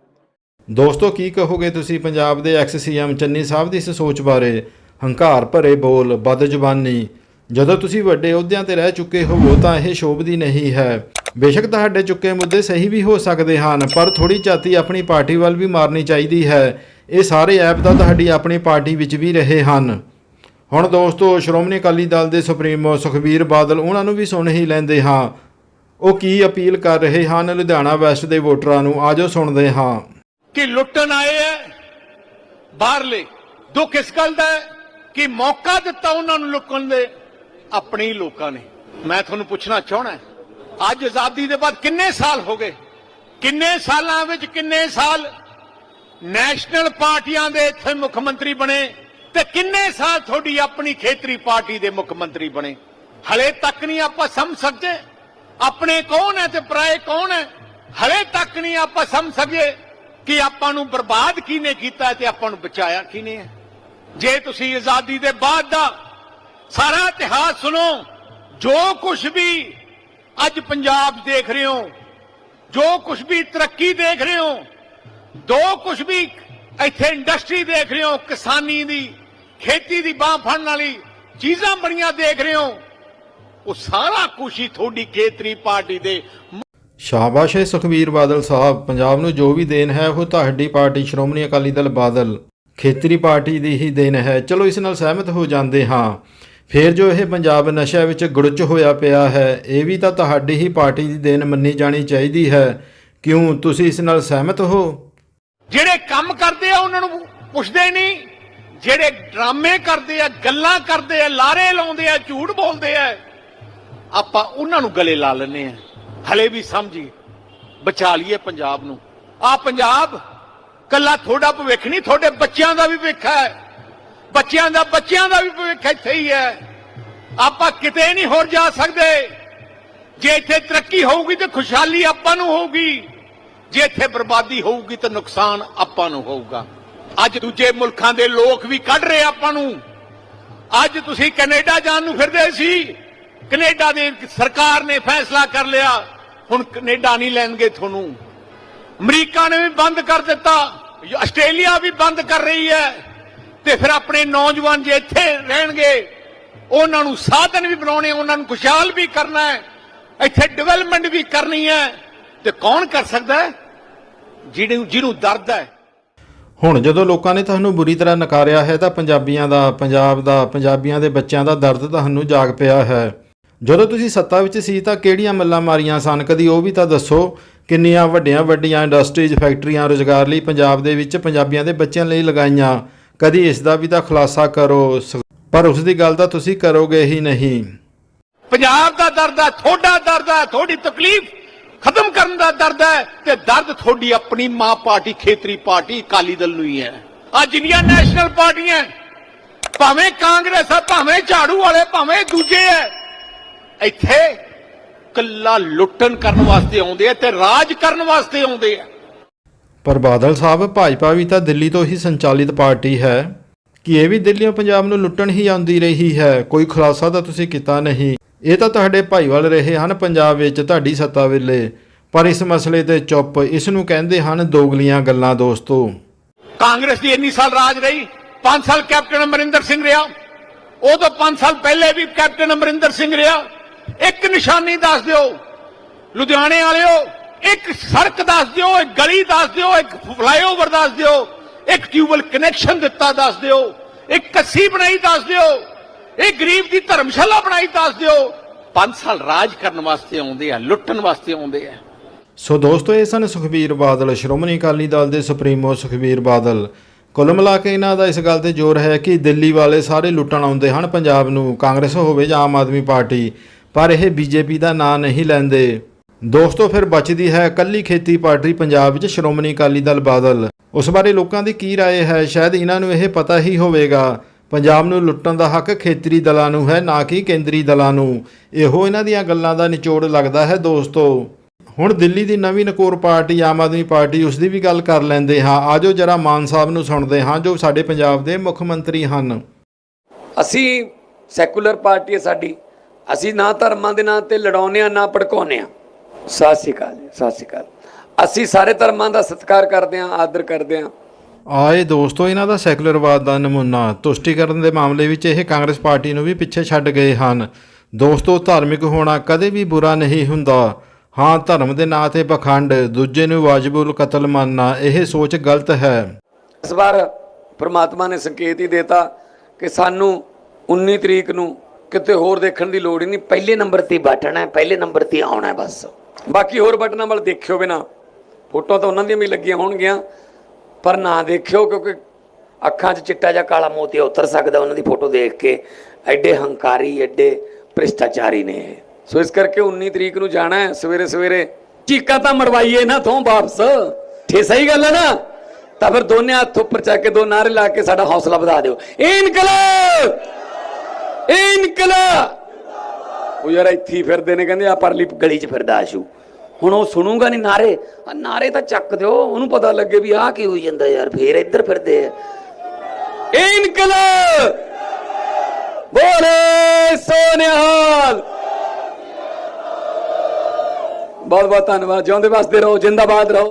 ਦੋਸਤੋ, ਕੀ ਕਹੋਗੇ ਤੁਸੀਂ ਪੰਜਾਬ ਦੇ ਐਕਸ ਸੀਐਮ ਚੰਨੀ ਸਾਹਿਬ ਦੀ ਇਸ ਸੋਚ ਬਾਰੇ? ਹੰਕਾਰ ਭਰੇ ਬੋਲ ਬਦ ਜ਼ੁਬਾਨੀ ਜਦੋਂ ਤੁਸੀਂ ਵੱਡੇ ਅਹੁਦਿਆਂ ਤੇ ਰਹਿ ਚੁੱਕੇ ਹੋਵੋ ਤਾਂ ਇਹ ਸ਼ੋਭਦੀ ਨਹੀਂ ਹੈ। ਬੇਸ਼ੱਕ ਤੁਹਾਡੇ ਚੁੱਕੇ ਮੁੱਦੇ ਸਹੀ ਵੀ ਹੋ ਸਕਦੇ ਹਨ, ਪਰ ਥੋੜੀ ਝਾਤੀ ਆਪਣੀ ਪਾਰਟੀ ਵੱਲ ਵੀ ਮਾਰਨੀ ਚਾਹੀਦੀ ਹੈ। ਇਹ ਸਾਰੇ ਐਪ ਤਾਂ ਤੁਹਾਡੀ ਆਪਣੀ ਪਾਰਟੀ ਵਿੱਚ ਵੀ ਰਹੇ ਹਨ। ਹੁਣ ਦੋਸਤੋ, ਸ਼੍ਰੋਮਣੀ ਅਕਾਲੀ ਦਲ ਦੇ ਸੁਪਰੀਮੋ ਸੁਖਬੀਰ ਬਾਦਲ ਉਹਨਾਂ ਨੂੰ ਵੀ ਸੁਣ ਹੀ ਲੈਂਦੇ ਹਾਂ। ਉਹ ਕੀ ਅਪੀਲ ਕਰ ਰਹੇ ਹਨ, ਲੁਧਿਆਣਾ ਵੈਸਟ ਦੇ ਵੋਟਰਾਂ ਨੂੰ? ਆਜੋ ਸੁਣਦੇ ਹਾਂ। ਕਿ ਲੁੱਟਣ ਆਏ ਐ, ਬਾਹਰਲੇ। ਦੁੱਖ ਇਸ ਗੱਲ ਦਾ ਕਿ ਮੌਕਾ ਦਿੱਤਾ ਉਹਨਾਂ ਨੂੰ ਲੁੱਟਣ ਦੇ। ਆਪਣੇ ਹੀ ਲੋਕਾਂ ਨੇ। ਮੈਂ ਤੁਹਾਨੂੰ ਪੁੱਛਣਾ ਚਾਹਣਾ ਅੱਜ ਆਜ਼ਾਦੀ ਦੇ ਬਾਅਦ ਕਿੰਨੇ ਸਾਲ ਹੋ ਗਏ? ਕਿੰਨੇ ਸਾਲਾਂ ਵਿੱਚ ਕਿੰਨੇ ਸਾਲ ਨੈਸ਼ਨਲ ਪਾਰਟੀਆਂ ਦੇ ਇੱਥੇ ਮੁੱਖ ਮੰਤਰੀ ਬਣੇ ਤੇ ਕਿੰਨੇ ਸਾਲ ਤੁਹਾਡੀ ਆਪਣੀ ਖੇਤਰੀ ਪਾਰਟੀ ਦੇ ਮੁੱਖ ਮੰਤਰੀ ਬਣੇ? ਹਲੇ ਤੱਕ ਨਹੀਂ ਆਪਾਂ ਸਮਝ ਸਕਦੇ ਆਪਣੇ ਕੌਣ ਹੈ ਤੇ ਪਰਾਏ ਕੌਣ ਹੈ? ਹਲੇ ਤੱਕ ਨਹੀਂ ਆਪਾਂ ਸਮਝ ਸਕੇ ਕਿ ਆਪਾਂ ਨੂੰ ਬਰਬਾਦ ਕਿਹਨੇ ਕੀਤਾ ਤੇ ਆਪਾਂ ਨੂੰ ਬਚਾਇਆ ਕਿਹਨੇ ਹੈ। ਜੇ ਤੁਸੀਂ ਆਜ਼ਾਦੀ ਦੇ ਬਾਅਦ ਦਾ ਸਾਰਾ ਇਤਿਹਾਸ ਸੁਣੋ। ਜੋ ਕੁਝ ਵੀ ਅੱਜ ਪੰਜਾਬ ਦੇਖ ਰਹੇ ਹੋ, ਜੋ ਕੁਝ ਵੀ ਤਰੱਕੀ ਦੇਖ ਰਹੇ ਹੋ, ਦੋ ਕੁਝ ਵੀ ਇੱਥੇ ਇੰਡਸਟਰੀ ਦੇਖ ਰਹੇ ਹੋ, ਕਿਸਾਨੀ ਦੀ, ਖੇਤੀ ਦੀ ਬਾਹ ਫੜਨ ਵਾਲੀ ਚੀਜ਼ਾਂ ਬੜੀਆਂ ਦੇਖ ਰਹੇ ਹੋ, ਉਹ ਸਾਰਾ ਕੁਝ ਹੀ ਤੁਹਾਡੀ ਖੇਤਰੀ ਪਾਰਟੀ ਦੇ ਸ਼ਾਬਾਸ਼ ਏ ਸੁਖਬੀਰ ਬਾਦਲ ਸਾਹਿਬ, ਪੰਜਾਬ ਨੂੰ ਜੋ ਵੀ ਦੇਣ ਹੈ, ਉਹ ਤੁਹਾਡੀ ਪਾਰਟੀ, ਸ਼੍ਰੋਮਣੀ ਅਕਾਲੀ ਦਲ ਬਾਦਲ ਖੇਤਰੀ ਪਾਰਟੀ ਦੀ ਹੀ ਦੇਣ ਹੈ। ਚਲੋ ਇਸ ਨਾਲ ਸਹਿਮਤ ਹੋ ਜਾਂਦੇ ਹਾਂ। ਫੇਰ ਜੋ ਇਹ ਪੰਜਾਬ ਨਸ਼ਿਆਂ ਵਿੱਚ ਗੁੜਚ ਹੋਇਆ ਪਿਆ ਹੈ, ਇਹ ਵੀ ਤਾਂ ਤੁਹਾਡੀ ਹੀ ਪਾਰਟੀ ਦੀ ਦੇਣ ਮੰਨੀ ਜਾਣੀ ਚਾਹੀਦੀ ਹੈ। ਕਿਉਂ ਤੁਸੀਂ ਇਸ ਨਾਲ ਸਹਿਮਤ ਹੋ? ਜਿਹੜੇ ਕੰਮ ਕਰਦੇ ਆ, ਉਹਨਾਂ ਨੂੰ ਪੁੱਛਦੇ ਨਹੀਂ। ਜਿਹੜੇ ਡਰਾਮੇ ਕਰਦੇ ਆ, ਗੱਲਾਂ ਕਰਦੇ ਆ, ਲਾਰੇ ਲਾਉਂਦੇ ਆ, ਝੂਠ ਬੋਲਦੇ ਆ, ਆਪਾਂ ਉਹਨਾਂ ਨੂੰ ਗਲੇ ਲਾ ਲੈਨੇ ਆ। ਹਲੇ ਵੀ ਸਮਝੀ ਬਚਾ ਲਈਏ ਪੰਜਾਬ ਨੂੰ। ਆ ਪੰਜਾਬ ਕੱਲਾ ਤੁਹਾਡਾ ਭਵਿੱਖ ਨਹੀਂ, ਤੁਹਾਡੇ ਬੱਚਿਆਂ ਦਾ ਵੀ ਭਵਿੱਖ ਹੈ। ਬੱਚਿਆਂ ਦਾ ਬੱਚਿਆਂ ਦਾ ਵੀ ਭਵਿੱਖ ਇੱਥੇ ਹੀ ਹੈ। ਆਪਾਂ ਕਿਤੇ ਨਹੀਂ ਹੋਰ ਜਾ ਸਕਦੇ। ਜੇ ਇੱਥੇ ਤਰੱਕੀ ਹੋਊਗੀ ਤੇ ਖੁਸ਼ਹਾਲੀ ਆਪਾਂ ਨੂੰ ਹੋਊਗੀ। ਜੇ ਇੱਥੇ ਬਰਬਾਦੀ ਹੋਊਗੀ ਤਾਂ ਨੁਕਸਾਨ ਆਪਾਂ ਨੂੰ ਹੋਊਗਾ। ਅੱਜ ਦੂਜੇ ਮੁਲਕਾਂ ਦੇ ਲੋਕ ਵੀ ਕੱਢ ਰਹੇ ਆਪਾਂ ਨੂੰ। ਅੱਜ ਤੁਸੀਂ ਕੈਨੇਡਾ ਜਾਣ ਨੂੰ ਫਿਰਦੇ ਸੀ। ਕੈਨੇਡਾ ਦੀ ਸਰਕਾਰ ਨੇ ਫੈਸਲਾ ਕਰ ਲਿਆ। ਹੁਣ ਕੈਨੇਡਾ ਨਹੀਂ ਲੈਣਗੇ ਤੁਹਾਨੂੰ। ਅਮਰੀਕਾ ਨੇ ਵੀ ਬੰਦ ਕਰ ਦਿੱਤਾ। ਆਸਟ੍ਰੇਲੀਆ ਵੀ ਬੰਦ ਕਰ ਰਹੀ ਹੈ। ਤੇ ਫਿਰ ਆਪਣੇ ਨੌਜਵਾਨ ਜੇ ਇੱਥੇ ਰਹਿਣਗੇ, ਉਹਨਾਂ ਨੂੰ ਸਾਧਨ ਵੀ ਬਣਾਉਣੇ, ਉਹਨਾਂ ਨੂੰ ਖੁਸ਼ਹਾਲ ਵੀ ਕਰਨਾ ਹੈ, ਇੱਥੇ ਡਿਵੈਲਪਮੈਂਟ ਵੀ ਕਰਨੀ ਹੈ, ਤੇ ਕੌਣ ਕਰ ਸਕਦਾ ਜਿਹਨੂੰ ਜਿਹਨੂੰ ਦਰਦ ਹੈ। ਹੁਣ ਜਦੋਂ ਲੋਕਾਂ ਨੇ ਤੁਹਾਨੂੰ ਬੁਰੀ ਤਰ੍ਹਾਂ ਨਕਾਰਿਆ ਹੈ, ਤਾਂ ਪੰਜਾਬੀਆਂ ਦਾ, ਪੰਜਾਬ ਦਾ, ਪੰਜਾਬੀਆਂ ਦੇ ਬੱਚਿਆਂ ਦਾ ਦਰਦ ਤੁਹਾਨੂੰ ਜਾਗ ਪਿਆ ਹੈ। ਜਦੋਂ ਤੁਸੀਂ ਸੱਤਾ ਵਿੱਚ ਸੀ, ਤਾਂ ਕਿਹੜੀਆਂ ਮੱਲਾਂ ਮਾਰੀਆਂ ਸਨ? ਕਦੀ ਉਹ ਵੀ ਤਾਂ ਦੱਸੋ, ਕਿੰਨੀਆਂ ਵੱਡੀਆਂ ਵੱਡੀਆਂ ਇੰਡਸਟਰੀਜ਼ ਫੈਕਟਰੀਆਂ ਰੁਜ਼ਗਾਰ ਲਈ ਪੰਜਾਬ ਦੇ ਵਿੱਚ ਪੰਜਾਬੀਆਂ ਦੇ ਬੱਚਿਆਂ ਲਈ ਲਗਾਈਆਂ। ਕਦੀ ਇਸ ਦਾ ਵੀ ਤਾਂ ਖੁਲਾਸਾ ਕਰੋ ਪਰ ਉਸ ਦੀ ਗੱਲ ਤਾਂ ਤੁਸੀਂ ਕਰੋਗੇ ਹੀ ਨਹੀਂ। ਪੰਜਾਬ ਦਾ ਦਰਦ ਹੈ, ਤੁਹਾਡਾ ਦਰਦ ਹੈ, ਤੁਹਾਡੀ ਤਕਲੀਫ ਖਤਮ ਕਰਨ ਦਾ ਦਰਦ ਹੈ ਤੇ ਦਰਦ ਤੁਹਾਡੀ ਆਪਣੀ ਮਾਂ ਪਾਰਟੀ, ਖੇਤਰੀ ਪਾਰਟੀ, ਅਕਾਲੀ ਦਲ ਨੂੰ ਹੀ ਹੈ। ਆ ਜਿੰਨੀਆਂ ਨੈਸ਼ਨਲ ਪਾਰਟੀਆਂ ਭਾਵੇਂ ਕਾਂਗਰਸ ਹੈ, ਭਾਵੇਂ ਝਾੜੂ ਵਾਲੇ, ਭਾਵੇਂ ਦੂਜੇ ਹੈ, ਇੱਥੇ ਕੱਲਾ ਲੁੱਟਣ ਕਰਨ ਵਾਸਤੇ ਆਉਂਦੇ ਆ ਤੇ ਰਾਜ ਕਰਨ ਵਾਸਤੇ ਆਉਂਦੇ ਆ ਪਰ ਬਾਦਲ ਸਾਹਿਬ, ਭਾਜਪਾ ਵੀ ਤਾਂ ਦਿੱਲੀ ਤੋਂ ਹੀ ਸੰਚਾਲਿਤ ਪਾਰਟੀ ਹੈ। ਕਿ ਇਹ ਵੀ ਦਿੱਲੀੋਂ ਪੰਜਾਬ ਨੂੰ ਲੁੱਟਣ ਹੀ ਆਉਂਦੀ ਰਹੀ ਹੈ? ਕੋਈ ਖੁਲਾਸਾ ਤਾਂ ਤੁਸੀਂ ਕੀਤਾ ਨਹੀਂ। ਇਹ ਤਾਂ ਤੁਹਾਡੇ ਭਾਈਵਾਲ ਰਹੇ ਹਨ ਪੰਜਾਬ ਵਿੱਚ, ਤੁਹਾਡੀ ਸੱਤਾ ਵੇਲੇ। ਪਰ ਇਸ ਮਸਲੇ ਤੇ ਚੁੱਪ, ਇਸ ਨੂੰ ਕਹਿੰਦੇ ਹਨ ਦੋਗਲੀਆਂ ਗੱਲਾਂ ਦੋਸਤੋ। ਕਾਂਗਰਸ ਦੀ ਇੰਨੀ ਸਾਲ ਰਾਜ ਰਹੀ 5 ਸਾਲ ਕੈਪਟਨ ਅਮਰਿੰਦਰ ਸਿੰਘ ਰਿਹਾ। ਉਹ ਤੋਂ 5 ਸਾਲ ਪਹਿਲੇ ਵੀ ਕੈਪਟਨ ਅਮਰਿੰਦਰ ਸਿੰਘ ਰਿਹਾ। ਇੱਕ ਨਿਸ਼ਾਨੀ ਦੱਸ ਦਿਓ, ਲੁਧਿਆਣੇ ਵਾਲਿਓ ਇੱਕ ਸੜਕ ਦੱਸ ਦਿਓ, ਇੱਕ ਗਲੀ ਦੱਸ ਦਿਓ, ਇੱਕ ਫਲਾਈਓਵਰ ਦੱਸ ਦਿਓ, ਇੱਕ ਟਿਊਬਲ ਕਨੈਕਸ਼ਨ ਦਿੱਤਾ ਦੱਸ ਦਿਓ, ਇੱਕ ਕੱਸੀ ਬਣਾਈ ਦੱਸ ਦਿਓ ਇਹ ਗਰੀਬ ਦੀ ਧਰਮਸ਼ਾਲਾ ਬਣਾਈ ਦੱਸ ਦਿਓ। 5 ਸਾਲ ਰਾਜ ਕਰਨ ਵਾਸਤੇ ਆਉਂਦੇ ਆ, ਲੁੱਟਣ ਵਾਸਤੇ ਆਉਂਦੇ ਆ। ਸੋ ਦੋਸਤੋ, ਇਹ ਸਨ ਸੁਖਬੀਰ ਬਾਦਲ, ਸ਼੍ਰੋਮਣੀ ਅਕਾਲੀ ਦਲ ਦੇ ਸੁਪਰੀਮੋ ਸੁਖਬੀਰ ਬਾਦਲ। ਕੁੱਲ ਮਿਲਾ ਕੇ ਇਹਨਾਂ ਦਾ ਇਸ ਗੱਲ ਤੇ ਜ਼ੋਰ ਹੈ ਕਿ ਦਿੱਲੀ ਵਾਲੇ ਸਾਰੇ ਲੁੱਟਣ ਆਉਂਦੇ ਹਨ, ਪੰਜਾਬ ਨੂੰ, ਕਾਂਗਰਸ ਹੋਵੇ ਜਾਂ ਆਮ ਆਦਮੀ ਪਾਰਟੀ, ਪਰ ਇਹ ਬੀਜੇਪੀ ਦਾ ਨਾਂ ਨਹੀਂ ਲੈਂਦੇ। ਦੋਸਤੋ ਫਿਰ ਬਚਦੀ ਹੈ ਕੱਲੀ ਖੇਤੀ ਪਾਰਟੀ ਪੰਜਾਬ ਵਿੱਚ ਸ਼੍ਰੋਮਣੀ ਅਕਾਲੀ ਦਲ ਬਾਦਲ ਉਸ ਬਾਰੇ ਲੋਕਾਂ ਦੀ ਕੀ رائے ਹੈ ਸ਼ਾਇਦ ਇਹਨਾਂ ਨੂੰ ਇਹ ਪਤਾ ਹੀ ਹੋਵੇਗਾ ਪੰਜਾਬ ਨੂੰ ਲੁੱਟਣ ਦਾ ਹੱਕ ਖੇਤਰੀ ਦਲਾਂ ਨੂੰ ਹੈ ਨਾ ਕਿ ਕੇਂਦਰੀ ਦਲਾਂ ਨੂੰ ਇਹੋ ਇਹਨਾਂ ਦੀਆਂ ਗੱਲਾਂ ਦਾ ਨਿਚੋੜ ਲੱਗਦਾ ਹੈ ਦੋਸਤੋ ਹੁਣ ਦਿੱਲੀ ਦੀ ਨਵੀਂ ਨਕੋਰ ਪਾਰਟੀ ਆਮ ਆਦਮੀ ਪਾਰਟੀ ਉਸ ਦੀ ਵੀ ਗੱਲ ਕਰ ਲੈਂਦੇ ਹਾਂ ਆਜੋ ਜਰਾ ਮਾਨ ਸਾਹਿਬ ਨੂੰ ਸੁਣਦੇ ਹਾਂ ਜੋ ਸਾਡੇ ਪੰਜਾਬ ਦੇ ਮੁੱਖ ਮੰਤਰੀ ਹਨ ਅਸੀਂ ਸੈਕੂਲਰ ਪਾਰਟੀ ਹੈ ਸਾਡੀ ਅਸੀਂ ਨਾ ਧਰਮਾਂ ਦੇ ਨਾਂ ਤੇ ਲੜਾਉਂਦੇ ਆ ਨਾ ਭੜਕਾਉਂਦੇ ਆ ਸਤਿ ਸ਼੍ਰੀ ਅਕਾਲ ਜੀ, ਸਤਿ ਸ਼੍ਰੀ ਅਕਾਲ। ਅਸੀਂ ਸਾਰੇ ਧਰਮਾਂ ਦਾ ਸਤਿਕਾਰ ਕਰਦੇ ਆ ਆਦਰ ਕਰਦੇ ਆ ਆਏ ਦੋਸਤੋ ਇਹਨਾਂ ਦਾ ਸੈਕੂਲਰਵਾਦ ਦਾ ਨਮੂਨਾ ਤੁਸ਼ਟੀਕਰਨ ਦੇ ਮਾਮਲੇ ਵਿੱਚ ਇਹ ਕਾਂਗਰਸ ਪਾਰਟੀ ਨੂੰ ਵੀ ਪਿੱਛੇ ਛੱਡ ਗਏ ਹਨ। ਦੋਸਤੋ ਧਾਰਮਿਕ ਹੋਣਾ ਕਦੇ ਵੀ ਬੁਰਾ ਨਹੀਂ ਹੁੰਦਾ। ਹਾਂ ਧਰਮ ਦੇ ਨਾਂ ਤੇ ਪਖੰਡ ਦੂਜੇ ਨੂੰ ਵਾਜਬੁਲ ਕਤਲ ਮੰਨਣਾ ਇਹ ਸੋਚ ਗਲਤ ਹੈ। ਇਸ ਵਾਰ ਪ੍ਰਮਾਤਮਾ ਨੇ ਸੰਕੇਤ ਹੀ ਦਿੱਤਾ ਕਿ ਸਾਨੂੰ 19 ਤਰੀਕ ਨੂੰ ਕਿਤੇ ਹੋਰ ਦੇਖਣ ਦੀ ਲੋੜ ਹੀ ਨਹੀਂ। ਪਹਿਲੇ ਨੰਬਰ ਤੇ ਹੀ ਬੈਠਣਾ ਹੈ ਪਹਿਲੇ ਨੰਬਰ ਤੇ ਹੀ ਆਉਣਾ ਹੈ ਬਸ। ਬਾਕੀ ਹੋਰ ਬਟਨਾਂ ਵੱਲ ਦੇਖਿਓ ਬਿਨਾ। ਫੋਟੋ ਤਾਂ ਉਹਨਾਂ ਦੀਆਂ ਵੀ ਲੱਗੀਆਂ ਹੋਣਗੀਆਂ, ਪਰ ਨਾ ਦੇਖਿਓ ਕਿਉਂਕਿ ਅੱਖਾਂ 'ਚ ਚਿੱਟਾ ਜਾਂ ਕਾਲਾ ਮੋਤੀਆ ਉਤਰ ਸਕਦਾ ਉਹਨਾਂ ਦੀ ਫੋਟੋ ਦੇਖ ਕੇ। ਐਡੇ ਹੰਕਾਰੀ, ਐਡੇ ਭ੍ਰਿਸ਼ਟਾਚਾਰੀ ਨੇ ਸੋ ਇਸ ਕਰਕੇ 19 ਤਰੀਕ ਨੂੰ ਜਾਣਾ ਹੈ, ਸਵੇਰੇ ਸਵੇਰੇ। ਚੀਕਾ ਤਾਂ ਮਰਵਾਈਏ ਨਾ ਥੋਂ ਵਾਪਸ। ਠੇ ਸਹੀ ਗੱਲ ਹੈ ਨਾ, ਤਾਂ ਫਿਰ ਦੋਨੇ ਹੱਥ ਉੱਪਰ ਚੱਕ ਕੇ, ਦੋ ਨਾਰੇ ਲਾ ਕੇ ਸਾਡਾ ਹੌਸਲਾ ਵਧਾ ਦਿਓ। ਇਨਕਲਾਬ! ਇਨਕਲਾਬ! ਉਹ ਯਾਰ ਇੱਥੇ ਫਿਰਦੇ ਨੇ ਕਹਿੰਦੇ ਆ ਪਰਲੀ ਗਲੀ 'ਚ ਫਿਰਦਾ ਆਸ਼ੂ। ਹੁਣ ਉਹ ਸੁਣੂਗਾ ਨਹੀਂ ਨਾਰੇ। ਆ ਨਾਰੇ ਤਾਂ ਚੱਕ ਦਿਓ ਉਹਨੂੰ ਪਤਾ ਲੱਗੇ ਵੀ ਆਹ ਕੀ ਹੋਈ ਜਾਂਦਾ ਯਾਰ ਫੇਰ ਇੱਧਰ ਫਿਰਦੇ ਆ। ਇਨਕਲਾਬ! ਬੋਲੇ ਸੋਨਿਹਾਲ! ਬਹੁਤ ਬਹੁਤ ਧੰਨਵਾਦ ਜਿਉਂਦੇ ਵਸਦੇ ਰਹੋ ਜਿੰਦਾਬਾਦ ਰਹੋ।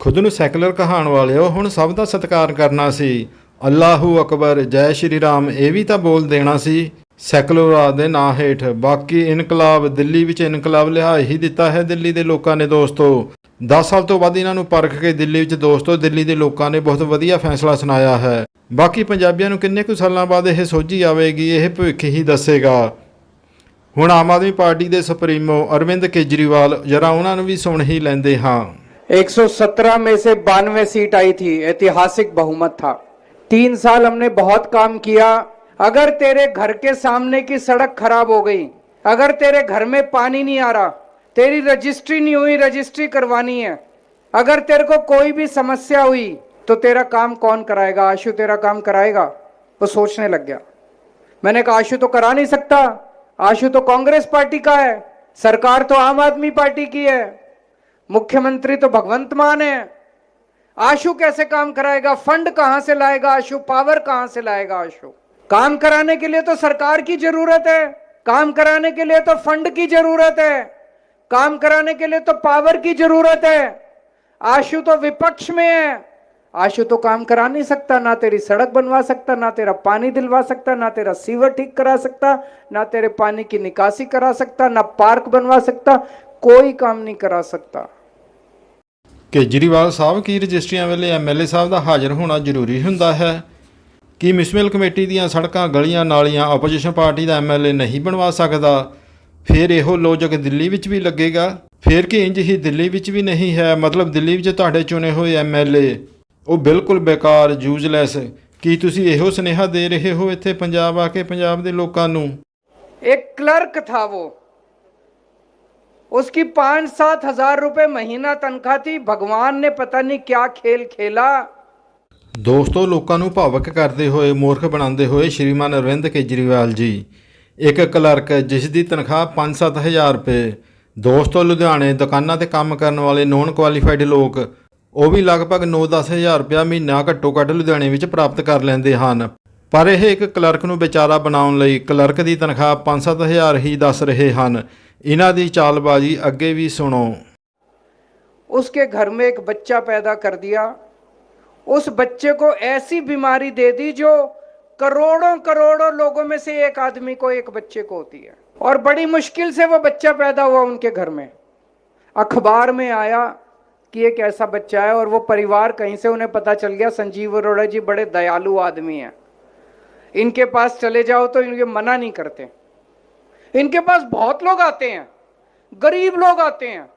ਖੁਦ ਨੂੰ ਸੈਕੂਲਰ ਕਹਾਣ ਵਾਲਿਓ ਹੁਣ ਸਭ ਦਾ ਸਤਿਕਾਰ ਕਰਨਾ ਸੀ। ਅੱਲਾਹੂ ਅਕਬਰ ਜੈ ਸ਼੍ਰੀ ਰਾਮ ਇਹ ਵੀ ਤਾਂ ਬੋਲ ਦੇਣਾ ਸੀ। ਸੈਕੂਲਰ ਦੇ ਨਾਂ ਹੇਠ ਬਾਕੀ ਇਨਕਲਾਬ ਦਿੱਲੀ ਵਿੱਚ ਇਨਕਲਾਬ ਲਿਆ ਹੀ ਦਿੱਤਾ ਹੈ ਦਿੱਲੀ ਦੇ ਲੋਕਾਂ ਨੇ ਦੋਸਤੋ 10 ਸਾਲ ਤੋਂ ਬਾਅਦ ਇਹਨਾਂ ਨੂੰ ਪਰਖ ਕੇ ਦਿੱਲੀ ਵਿੱਚ ਦੋਸਤੋ ਦਿੱਲੀ ਦੇ ਲੋਕਾਂ ਨੇ ਬਹੁਤ ਵਧੀਆ ਫੈਸਲਾ ਸੁਣਾਇਆ ਹੈ ਬਾਕੀ ਪੰਜਾਬੀਆਂ ਨੂੰ ਕਿੰਨੇ ਕੁ ਸਾਲਾਂ ਬਾਅਦ ਇਹ ਸੋਝੀ ਆਵੇਗੀ ਇਹ ਭਵਿੱਖ ਹੀ ਦੱਸੇਗਾ ਹੁਣ ਆਮ ਆਦਮੀ ਪਾਰਟੀ ਦੇ ਸੁਪਰੀਮੋ ਅਰਵਿੰਦ ਕੇਜਰੀਵਾਲ ਜਰਾ ਉਹਨਾਂ ਨੂੰ ਵੀ ਸੁਣ ਹੀ ਲੈਂਦੇ ਹਾਂ 117 में से बानवे सीट आई थी ऐतिहासिक बहुमत था तीन साल हमने बहुत काम किया अगर तेरे घर के सामने की सड़क खराब हो गई, अगर तेरे घर में पानी नहीं आ रहा, तेरी रजिस्ट्री नहीं हुई, रजिस्ट्री करवानी है, अगर तेरे को कोई भी समस्या हुई तो तेरा काम कौन कराएगा? आशु तेरा काम कराएगा। वो सोचने लग गया। मैंने कहा, आशु तो करा नहीं सकता। आशु तो कांग्रेस पार्टी का है। सरकार तो आम आदमी पार्टी की है। मुख्यमंत्री तो भगवंत मान है। आशु कैसे काम कराएगा? फंड कहाँ से लाएगा आशु? पावर कहाँ से लाएगा आशु? काम कराने के लिए तो सरकार की जरूरत है काम कराने के लिए तो फंड की जरूरत है काम कराने के लिए तो पावर की जरूरत है आशु तो विपक्ष में है आशु तो काम करा नहीं सकता ना तेरी सड़क बनवा सकता ना तेरा पानी दिलवा सकता ना तेरा सीवर ठीक करा सकता ना तेरे पानी की निकासी करा सकता ना पार्क बनवा सकता कोई काम नहीं करा सकता ਕੇਜਰੀਵਾਲ ਸਾਹਿਬ ਕੀ ਰਜਿਸਟਰੀਆਂ ਵੇਲੇ ਐਮਐਲਏ ਸਾਹਿਬ ਦਾ ਹਾਜ਼ਰ ਹੋਣਾ ਜ਼ਰੂਰੀ ਹੁੰਦਾ ਹੈ ਕੀ ਮਿਸਮਿਲ ਕਮੇਟੀ ਦੀਆਂ ਸੜਕਾਂ ਗਲੀਆਂ ਨਾਲੀਆਂ ਆਪੋਜੀਸ਼ਨ ਪਾਰਟੀ ਦਾ ਐਮਐਲਏ ਨਹੀਂ ਬਣਵਾ ਸਕਦਾ ਫਿਰ ਇਹੋ ਲੋਜਕ ਦਿੱਲੀ ਵਿੱਚ ਵੀ ਲੱਗੇਗਾ ਫਿਰ ਕਿ ਇੰਜ ਹੀ ਦਿੱਲੀ ਵਿੱਚ ਵੀ ਨਹੀਂ ਹੈ ਮਤਲਬ ਦਿੱਲੀ ਵਿੱਚ ਤੁਹਾਡੇ ਚੁਣੇ ਹੋਏ ਐਮਐਲਏ ਉਹ ਬਿਲਕੁਲ ਬੇਕਾਰ ਯੂਜ਼ਲੈਸ ਕੀ ਤੁਸੀਂ ਇਹੋ ਸੁਨੇਹਾ ਦੇ ਰਹੇ ਹੋ ਇੱਥੇ ਪੰਜਾਬ ਆ ਕੇ ਪੰਜਾਬ ਦੇ ਲੋਕਾਂ ਨੂੰ एक क्लर्क था वो उसकी पांच सात हजार रुपए महीना तनख्वाह थी भगवान ने पता नहीं क्या खेल खेला ਦੋਸਤੋ ਲੋਕਾਂ ਨੂੰ ਭਾਵਕ ਕਰਦੇ ਹੋਏ ਮੂਰਖ ਬਣਾਉਂਦੇ ਹੋਏ ਸ਼੍ਰੀਮਾਨ ਅਰਵਿੰਦ ਕੇਜਰੀਵਾਲ ਜੀ ਇੱਕ ਕਲਰਕ ਜਿਸ ਦੀ ਤਨਖਾਹ 5-7 ਹਜ਼ਾਰ ਰੁਪਏ ਦੋਸਤੋ ਲੁਧਿਆਣੇ ਦੁਕਾਨਾਂ ਤੇ ਕੰਮ ਕਰਨ ਵਾਲੇ ਨੋਨ ਕੁਆਲੀਫਾਈਡ ਲੋਕ ਉਹ ਵੀ ਲਗਭਗ 9-10 ਹਜ਼ਾਰ ਰੁਪਇਆ ਮਹੀਨਾ ਘੱਟੋ ਘੱਟ ਲੁਧਿਆਣੇ ਵਿੱਚ ਪ੍ਰਾਪਤ ਕਰ ਲੈਂਦੇ ਹਨ ਪਰ ਇਹ ਇੱਕ ਕਲਰਕ ਨੂੰ ਵਿਚਾਰਾ ਬਣਾਉਣ ਲਈ ਕਲਰਕ ਦੀ ਤਨਖਾਹ 5-7 ਹਜ਼ਾਰ ਹੀ ਦੱਸ ਰਹੇ ਹਨ ਇਹਨਾਂ ਦੀ ਚਾਲਬਾਜ਼ੀ ਅੱਗੇ ਵੀ ਸੁਣੋ उसके घर में एक बच्चा पैदा कर दिया उस बच्चे को ऐसी बीमारी दे दी जो करोड़ों करोड़ों लोगों में से एक आदमी को, एक बच्चे को होती है। और बड़ी मुश्किल से वो बच्चा पैदा हुआ उनके घर में। अखबार में आया कि एक ऐसा बच्चा है और वो परिवार कहीं से उन्हें पता चल गया, संजीव अरोड़ा जी बड़े दयालु आदमी हैं। इनके पास चले जाओ तो इनके मना नहीं करते। इनके पास बहुत लोग आते हैं, गरीब लोग आते हैं।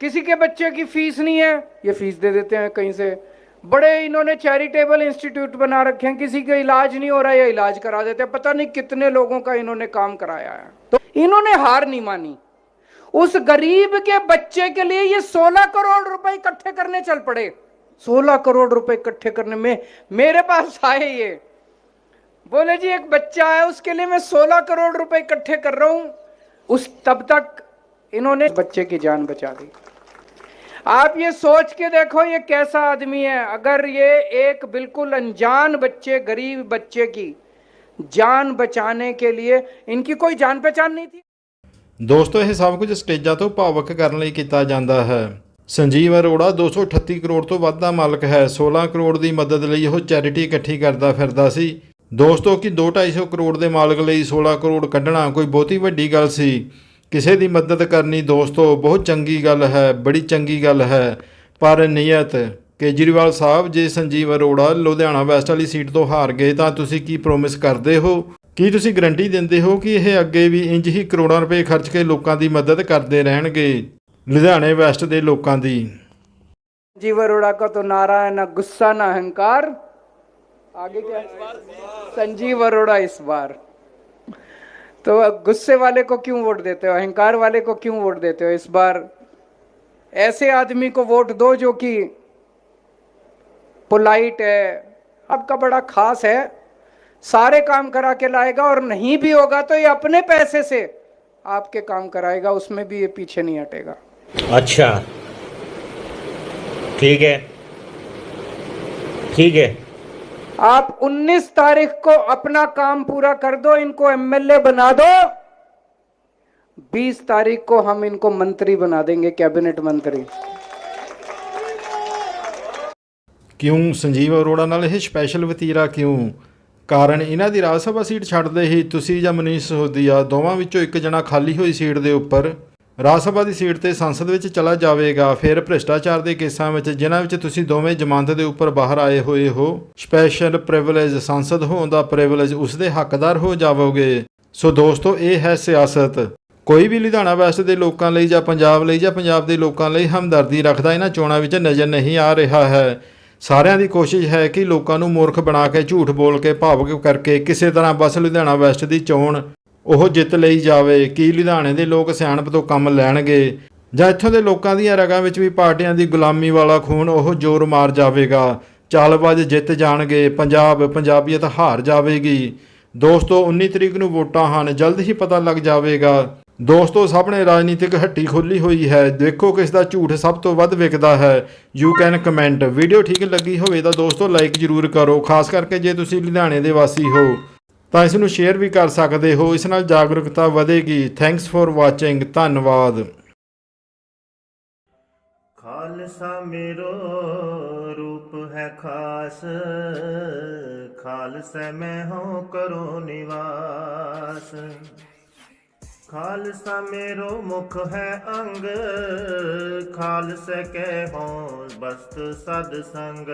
किसी के बच्चे की फ़ीस नहीं है, ये फ़ीस दे देते हैं कहीं से। बड़े इन्होंने चैरिटेबल इंस्टीट्यूट बना रखे हैं, किसी का इलाज नहीं हो रहा है इलाज करा देते हैं। पता नहीं कितने लोगों का इन्होंने काम कराया है। तो इन्होंने हार नहीं मानी। उस गरीब के बच्चे के लिए ये 16 करोड़ रुपए इकट्ठे करने चल पड़े। 16 करोड़ रुपए इकट्ठे करने में मेरे पास आए ये। बोले जी, एक बच्चा है, उसके लिए मैं 16 करोड़ रुपए इकट्ठे कर रहा हूँ। उस तब तक इन्होंने बच्चे की जान बचा दी। आप ये सोच के देखो ये कैसा आदमी है अगर ये एक बिल्कुल अनजान बच्चे गरीब बच्चे की जान बचाने के लिए इनकी कोई जान पहचान नहीं थी ਦੋਸਤੋ ਇਹ ਸਭ ਕੁਝ ਸਟੇਜਾਂ ਤੋਂ ਭਾਵਕ ਕਰਨ ਲਈ ਕੀਤਾ ਜਾਂਦਾ ਹੈ ਸੰਜੀਵ ਅਰੋੜਾ 238 ਕਰੋੜ ਤੋਂ ਵੱਧ ਦਾ ਮਾਲਕ ਹੈ 16 ਕਰੋੜ ਦੀ ਮਦਦ ਲਈ ਉਹ ਚੈਰਿਟੀ ਇਕੱਠੀ ਕਰਦਾ ਫਿਰਦਾ ਸੀ ਦੋਸਤੋ ਕਿ 2-250 ਕਰੋੜ ਦੇ ਮਾਲਕ ਲਈ 16 ਕਰੋੜ ਕੱਢਣਾ ਕੋਈ ਬਹੁਤੀ ਵੱਡੀ ਗੱਲ ਸੀ ਕਿਸੇ ਦੀ ਮਦਦ ਕਰਨੀ ਦੋਸਤੋ ਬਹੁਤ ਚੰਗੀ ਗੱਲ ਹੈ ਬੜੀ ਚੰਗੀ ਗੱਲ ਹੈ ਪਰ ਨੀਅਤ ਕੇਜਰੀਵਾਲ ਸਾਹਿਬ ਜੇ ਸੰਜੀਵ ਅਰੋੜਾ ਲੁਧਿਆਣਾ ਵੈਸਟ ਵਾਲੀ ਸੀਟ ਤੋਂ ਹਾਰ ਗਏ ਤਾਂ ਤੁਸੀਂ ਕੀ ਪ੍ਰੋਮਿਸ ਕਰਦੇ ਹੋ ਕੀ ਤੁਸੀਂ ਗਰੰਟੀ ਦਿੰਦੇ ਹੋ ਕਿ ਇਹ ਅੱਗੇ ਵੀ ਇੰਜ ਹੀ ਕਰੋੜਾਂ ਰੁਪਏ ਖਰਚ ਕੇ ਲੋਕਾਂ ਦੀ ਮਦਦ ਕਰਦੇ ਰਹਿਣਗੇ ਲੁਧਿਆਣੇ ਵੈਸਟ ਦੇ ਲੋਕਾਂ ਦੀ जीव अरोड़ा का तो नारा है ना गुस्सा ना अहंकार आगे क्या संजीव अरोड़ा इस बार तो गुस्से वाले को क्यों वोट देते हो? अहंकार वाले को क्यों वोट देते हो इस बार? ऐसे आदमी को वोट दो जो कि पोलाइट है। आपका बड़ा खास है। सारे काम करा के लाएगा और नहीं भी होगा तो ये अपने पैसे से आपके काम कराएगा, उसमें भी ये पीछे नहीं हटेगा। अच्छा। ठीक है। ठीक है। आप 19 तारीख को अपना काम पूरा कर दो इनको एमएलए बना दो 20 तारीख को हम इनको मंत्री बना देंगे कैबिनेट मंत्री ਕਿਉਂ ਸੰਜੀਵ ਅਰੋੜਾ ਨਾਲ ਇਹ ਸਪੈਸ਼ਲ ਵਤੀਰਾ ਕਿਉਂ ਕਾਰਨ ਇਹਨਾਂ ਦੀ ਰਾਜ ਸਭਾ ਸੀਟ ਛੱਡਦੇ ਹੀ ਤੁਸੀਂ ਜਾਂ ਮਨੀਸ਼ ਸੋਦੀਆ ਦੋਵਾਂ ਵਿੱਚੋਂ ਇੱਕ ਜਣਾ ਖਾਲੀ ਹੋਈ ਸੀਟ ਦੇ ਉੱਪਰ ਰਾਜ ਸਭਾ ਦੀ ਸੀਟ ਤੇ ਸੰਸਦ ਵਿੱਚ ਚਲਾ ਜਾਵੇਗਾ। ਫਿਰ ਭ੍ਰਿਸ਼ਟਾਚਾਰ ਦੇ ਕੇਸਾਂ ਵਿੱਚ, ਜਿਨ੍ਹਾਂ ਵਿੱਚ ਤੁਸੀਂ ਦੋਵੇਂ ਜ਼ਮਾਨਤ ਦੇ ਉੱਪਰ ਬਾਹਰ ਆਏ ਹੋਏ ਹੋ ਸਪੈਸ਼ਲ ਪ੍ਰਿਵਿਲੇਜ ਸੰਸਦ ਹੋਣ ਦਾ ਪ੍ਰਿਵਿਲੇਜ ਉਸ ਦੇ ਹੱਕਦਾਰ ਹੋ ਜਾਵੋਗੇ। ਸੋ ਦੋਸਤੋ, ਇਹ ਹੈ ਸਿਆਸਤ। ਕੋਈ ਵੀ ਲੁਧਿਆਣਾ ਵੈਸਟ ਦੇ ਲੋਕਾਂ ਲਈ ਜਾਂ ਪੰਜਾਬ ਲਈ ਜਾਂ ਪੰਜਾਬ ਦੇ ਲੋਕਾਂ ਲਈ ਹਮਦਰਦੀ ਰੱਖਦਾ ਇਹਨਾਂ ਚੋਣਾਂ ਵਿੱਚ ਨਜ਼ਰ ਨਹੀਂ ਆ ਰਿਹਾ ਹੈ। ਸਾਰਿਆਂ ਦੀ ਕੋਸ਼ਿਸ਼ ਹੈ ਕਿ ਲੋਕਾਂ ਨੂੰ ਮੂਰਖ ਬਣਾ ਕੇ, ਝੂਠ ਬੋਲ ਕੇ, ਭਾਵੁਕ ਕਰਕੇ ਕਿਸੇ ਤਰ੍ਹਾਂ ਬਸ ਲੁਧਿਆਣਾ ਵੈਸਟ ਦੀ ਚੋਣ ਉਹ ਜਿੱਤ ਲਈ ਜਾਵੇ। ਕੀ ਲੁਧਿਆਣੇ ਦੇ ਲੋਕ ਸਿਆਣਪ ਤੋਂ ਕੰਮ ਲੈਣਗੇ? ਜਾਂ ਇੱਥੋਂ ਦੇ ਲੋਕਾਂ ਦੀਆਂ ਰਗਾਂ ਵਿੱਚ ਵੀ ਪਾਰਟੀਆਂ ਦੀ ਗੁਲਾਮੀ ਵਾਲਾ ਖੂਨ ਉਹ ਜ਼ੋਰ ਮਾਰ ਜਾਵੇਗਾ? ਚਾਲਬਾਜ਼ ਜਿੱਤ ਜਾਣਗੇ, ਪੰਜਾਬ, ਪੰਜਾਬੀਅਤ ਹਾਰ ਜਾਵੇਗੀ। ਦੋਸਤੋ 19 ਤਰੀਕ ਨੂੰ ਵੋਟਾਂ ਹਨ, ਜਲਦ ਹੀ ਪਤਾ ਲੱਗ ਜਾਵੇਗਾ। ਦੋਸਤੋ, ਸਾਹਮਣੇ ਰਾਜਨੀਤਿਕ ਹੱਟੀ ਖੋਲੀ ਹੋਈ ਹੈ। ਦੇਖੋ ਕਿਸ ਦਾ ਝੂਠ ਸਭ ਤੋਂ ਵੱਧ ਵਿਕਦਾ ਹੈ। ਯੂ ਕੈਨ ਕਮੈਂਟ ਵੀਡੀਓ ਠੀਕ ਲੱਗੀ ਹੋਵੇ ਤਾਂ ਦੋਸਤੋ ਲਾਈਕ ਜ਼ਰੂਰ ਕਰੋ, ਖਾਸ ਕਰਕੇ ਜੇ ਤੁਸੀਂ ਲੁਧਿਆਣੇ ਦੇ ਵਾਸੀ ਹੋ। ਤਾਂ ਇਸ ਨੂੰ ਸ਼ੇਅਰ ਵੀ ਕਰ ਸਕਦੇ ਹੋ। ਇਸ ਨਾਲ ਜਾਗਰੂਕਤਾ ਵਧੇਗੀ। ਥੈਂਕਸ ਫॉर ਵਾਚਿੰਗ ਧੰਨਵਾਦ। ਖਾਲਸਾ ਮੇਰੋ, ਰੂਪ ਹੈ ਖਾਸ। ਖਾਲਸਾ ਮੈਂ ਹਉ ਕਰੋ ਨਿਵਾਸ। ਖਾਲਸਾ ਮੇਰੋ ਮੁਖ ਹੈ ਅੰਗ। ਖਾਲਸਾ ਕਹਿ ਹਉ ਬਸਤ ਸਦ ਸੰਗ।